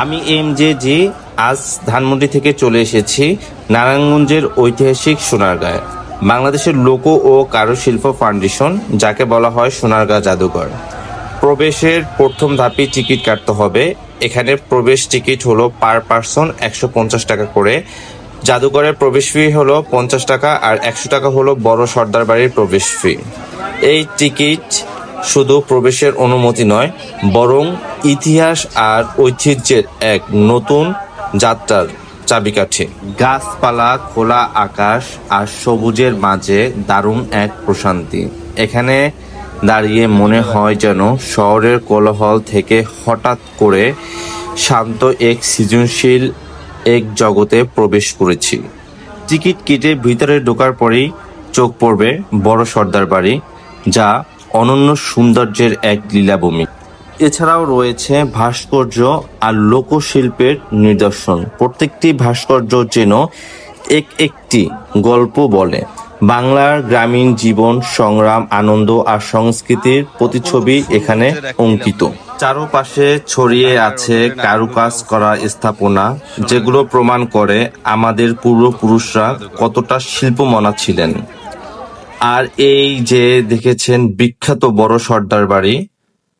আমি M J জি আজ ধানমন্ডি থেকে চলে এসেছি নারায়ণগঞ্জের ঐতিহাসিক সোনারগাঁয়ে। বাংলাদেশের লোক ও কারুশিল্প ফাউন্ডেশন, যাকে বলা হয় সোনারগাঁ জাদুঘর। প্রবেশের প্রথম ধাপে টিকিট কাটতে হবে। এখানে প্রবেশ টিকিট হলো পার পার্সন একশো পঞ্চাশ টাকা করে। জাদুঘরের প্রবেশ ফি হলো পঞ্চাশ টাকা আর একশো টাকা হলো বড় সর্দার বাড়ির প্রবেশ ফি। এই টিকিট শুধু প্রবেশের অনুমতি নয়, বরং ইতিহাস আর ঐতিহ্যের এক নতুন যাত্রার চাবিকাঠি। গাছপালা, খোলা আকাশ আর সবুজের মাঝে দারুণ এক প্রশান্তি। এখানে দাঁড়িয়ে মনে হয় যেন শহরের কোলাহল থেকে হঠাৎ করে শান্ত এক সৃজনশীল এক জগতে প্রবেশ করেছি। টিকিট কেটে ভিতরে ঢোকার পরেই চোখ পড়বে বড় সর্দার বাড়ি, যা অনন্য সৌন্দর্যের এক লীলাভূমি। এছাড়াও রয়েছে ভাস্কর্য আর লোকশিল্পের নিদর্শন। প্রত্যেকটি ভাস্কর্য যেন এক একটি গল্প বলে। বাংলার গ্রামীণ জীবন, সংগ্রাম, আনন্দ আর সংস্কৃতির প্রতিচ্ছবি এখানে অঙ্কিত। চারপাশে ছড়িয়ে আছে কারুকাজ করা স্থাপনা, যেগুলো প্রমাণ করে আমাদের পূর্বপুরুষরা কতটা শিল্পমনা ছিলেন। আর এই যে দেখেছেন বিখ্যাত বড় সর্দার বাড়ি,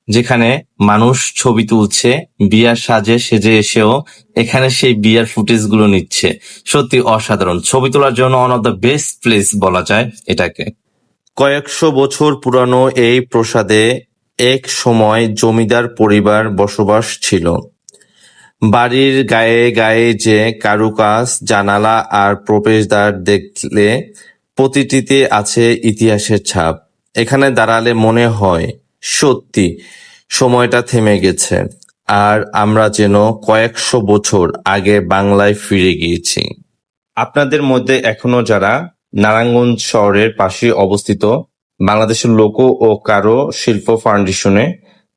যেখানে মানুষ ছবি তুলছে, বিয়ার সাজে সেজে এসেও এখানে সেই বিয়ার ফুটেজগুলো নিচ্ছে। সত্যি অসাধারণ। ছবি তোলার জন্য one of the best place বলা যায় এটাকে। কয়েকশো বছর পুরানো এই প্রসাদে এক সময় জমিদার পরিবার বসবাস ছিল। বাড়ির গায়ে গায়ে যে কারুকাজ, জানালা আর প্রবেশদ্বার দেখলে প্রতিটিতে আছে ইতিহাসের ছাপ। এখানে দাঁড়ালে মনে হয়, সত্যি, সময়টা থেমে গেছে, আর আমরা যেন কয়েকশো বছর আগে বাংলায় ফিরে গিয়েছি। আপনাদের মধ্যে এখনও যারা নারায়ণগঞ্জ শহরের পাশে অবস্থিত, বাংলাদেশের লোক ও কারও শিল্প ফাউন্ডেশনে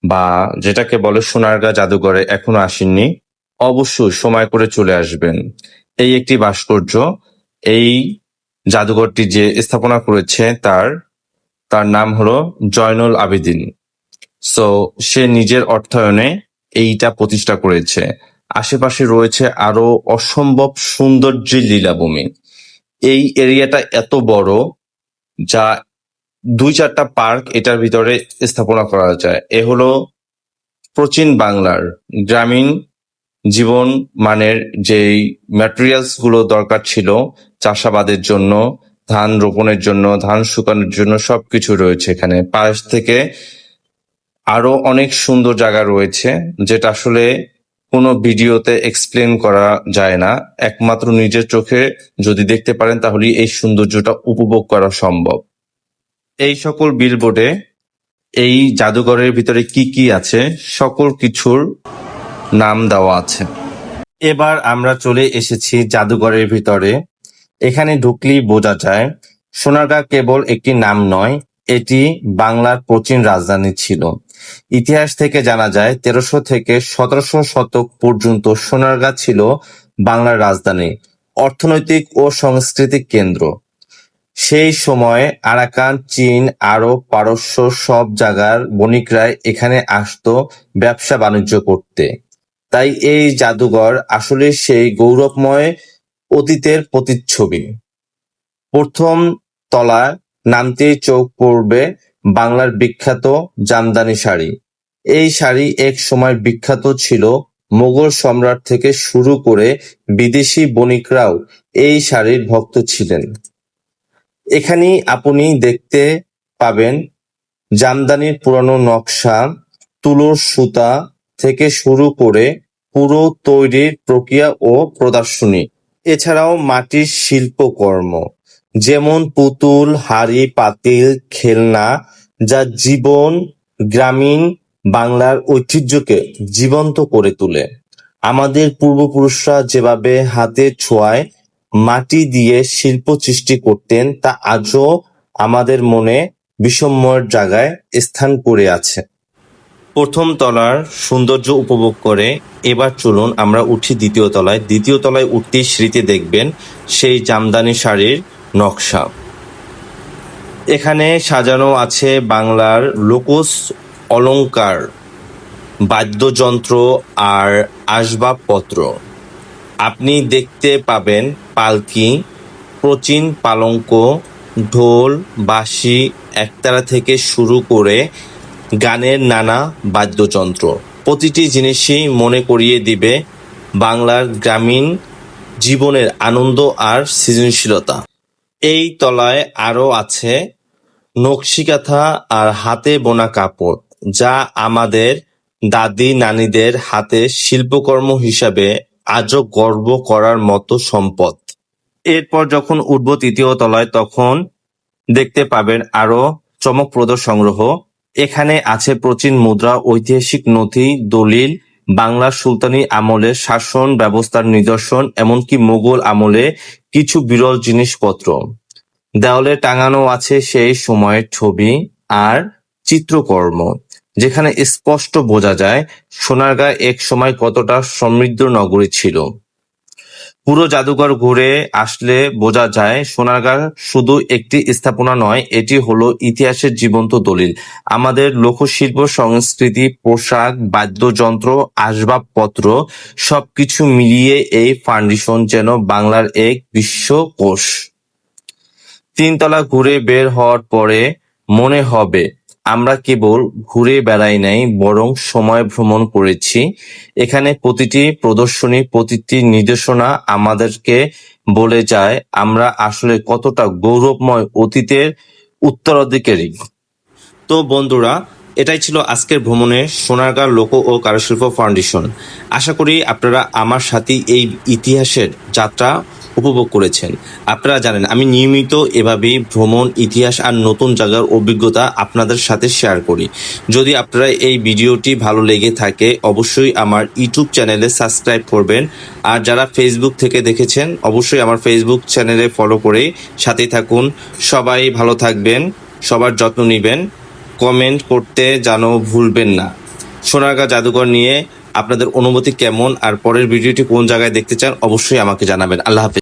বা যেটাকে বলে সোনারগা জাদুঘরে এখনও আসেননি, অবশ্যই সময় করে চলে আসবেন। এই একটি ভাস্কর্য, এই জাদুঘরটি যে স্থাপনা করেছে তার তার নাম হলো জয়নুল আবেদিন। সো সে নিজের অর্থায়নে এইটা প্রতিষ্ঠা করেছে। আশেপাশে রয়েছে আরও অসম্ভব সৌন্দর্যের লীলাভূমি। এই এরিয়াটা এত বড় যা দুই চারটা পার্ক এটার ভিতরে স্থাপনা করা যায়। এ হলো প্রাচীন বাংলার গ্রামীণ জীবন মানের যেই ম্যাটেরিয়ালসগুলো দরকার ছিল চাষাবাদের জন্য, ধান রোপণের জন্য, ধান শুকানোর জন্য সবকিছু রয়েছে এখানে। পাশ থেকে আরও অনেক সুন্দর জায়গা রয়েছে, যেটা আসলে কোনো ভিডিওতে এক্সপ্লেন করা যায় না। একমাত্র নিজের চোখে যদি দেখতে পারেন তাহলে এই সৌন্দর্যটা উপভোগ করা সম্ভব। এই সকল বিলবোর্ডে এই জাদুঘরের ভিতরে কি কি আছে, সকল কিছুর নাম দেওয়া আছে। এবার আমরা চলে এসেছি জাদুঘরের ভিতরে। এখানে ঢুকলেই বোঝা যায় সোনারগাঁ কেবল একটি নাম নয়, এটি বাংলার প্রাচীন রাজধানী ছিল। ইতিহাস থেকে জানা যায়, তেরোশো থেকে সতেরোশো শতক পর্যন্ত সোনারগাঁ ছিল বাংলার রাজধানী, অর্থনৈতিক ও সাংস্কৃতিক কেন্দ্র। সেই সময় আরাকান, চীন, আরব, পারস্য সব জায়গার বণিকরাই এখানে আসতো ব্যবসা বাণিজ্য করতে। তাই এই জাদুঘর আসলে সেই গৌরবময় অতীতের প্রতিচ্ছবি। প্রথম তলায় নামতেই চোখ পড়বে বাংলার বিখ্যাত জামদানি শাড়ি। এই শাড়ি এক সময় বিখ্যাত ছিল মোগল সম্রাট থেকে শুরু করে বিদেশি বণিকরাও এই শাড়ির ভক্ত ছিলেন। এখানেই আপনি দেখতে পাবেন জামদানির পুরানো নকশা, তুলোর সুতা থেকে শুরু করে পুরো তৈরির প্রক্রিয়া ও প্রদর্শনী। এছাড়াও মাটির শিল্পকর্ম, যেমন পুতুল, হাড়ি, পাতিল, খেলনা, যা জীবন, গ্রামীণ বাংলার ঐতিহ্যকে জীবন্ত করে তোলে। আমাদের পূর্বপুরুষরা যেভাবে হাতে ছোঁয়ায় মাটি দিয়ে শিল্প সৃষ্টি করতেন, তা আজও আমাদের মনে বিষময়ের জায়গায় স্থান করে আছে। প্রথম তলার সৌন্দর্য উপভোগ করে এবার চলুন আমরা উঠি দ্বিতীয় তলায়। দ্বিতীয় তলায় উঠতেই স্মৃতি দেখবেন সেই জামদানি শাড়ির নকশা। এখানে সাজানো আছে বাংলার লোকস অলংকার বাদ্যযন্ত্র আর আসবাবপত্র। আপনি দেখতে পাবেন পালকি, প্রাচীন পালঙ্ক, ঢোল, বাঁশি, একতারা থেকে শুরু করে গানের নানা বাদ্যযন্ত্র। প্রতিটি জিনিসই মনে করিয়ে দিবে বাংলার গ্রামীণ জীবনের আনন্দ আর সৃজনশীলতা। এই তলায় আরও আছে নকশিকাঁথা আর হাতে বোনা কাপড়, যা আমাদের দাদি নানিদের হাতে শিল্পকর্ম হিসাবে আজও গর্ব করার মতো সম্পদ। এরপর যখন উঠব তৃতীয় তলায়, তখন দেখতে পাবেন আরও চমকপ্রদ সংগ্রহ এখানে আছে প্রাচীন মুদ্রা, ঐতিহাসিক নথি, দলিল, বাংলার সুলতানি আমলের শাসন ব্যবস্থার নিদর্শন, এমনকি মোগল আমলে কিছু বিরল জিনিসপত্র। দেওয়ালে টাঙানো আছে সেই সময়ের ছবি আর চিত্রকর্ম, যেখানে স্পষ্ট বোঝা যায় সোনারগাঁ এক সময় কতটা সমৃদ্ধ নগরী ছিল। পুরো জাদুঘর ঘুরে আসলে বোঝা যায় সোনারগাঁ শুধু একটি স্থাপনা নয়, এটি হলো ইতিহাসের জীবন্ত দলিল। আমাদের লোকশিল্প, সংস্কৃতি, পোশাক, বাদ্যযন্ত্র, আসবাবপত্র সবকিছু মিলিয়ে এই ফাউন্ডেশন যেন বাংলার এক বিশ্বকোষ তিনতলা ঘুরে বের হওয়ার পরে মনে হবে আমরা কেবল ঘুরে বেড়াই নাই, বরং সময় ভ্রমণ করেছি। এখানে প্রতিটি প্রদর্শনী, প্রতিটি নির্দেশনা আমাদেরকে বলে যায়, আমরা আসলে কতটা গৌরবময় অতীতের উত্তরাধিকারী। তো বন্ধুরা, এটাই ছিল আজকের ভ্রমণে সোনারগাঁ লোক ও কারুশিল্প ফাউন্ডেশন। আশা করি আপনারা আমার সাথে এই ইতিহাসের যাত্রা উপভোগ করেছেন। আপনারা জানেন, আমি নিয়মিত এভাবেই ভ্রমণ, ইতিহাস আর নতুন জায়গার অভিজ্ঞতা আপনাদের সাথে শেয়ার করি। যদি আপনারা এই ভিডিওটি ভালো লেগে থাকে, অবশ্যই আমার ইউটিউব চ্যানেলে সাবস্ক্রাইব করবেন। আর যারা ফেসবুক থেকে দেখেছেন, অবশ্যই আমার ফেসবুক চ্যানেলে ফলো করে সাথে থাকুন। সবাই ভালো থাকবেন, সবার যত্ন নেবেন। কমেন্ট করতে যেন ভুলবেন না। সোনারগাঁ জাদুঘর নিয়ে আপনাদের অনুমতি কেমন, আর পরের ভিডিওটি কোন জায়গায় দেখতে চান, অবশ্যই আমাকে জানাবেন। আল্লাহ হাফেজ।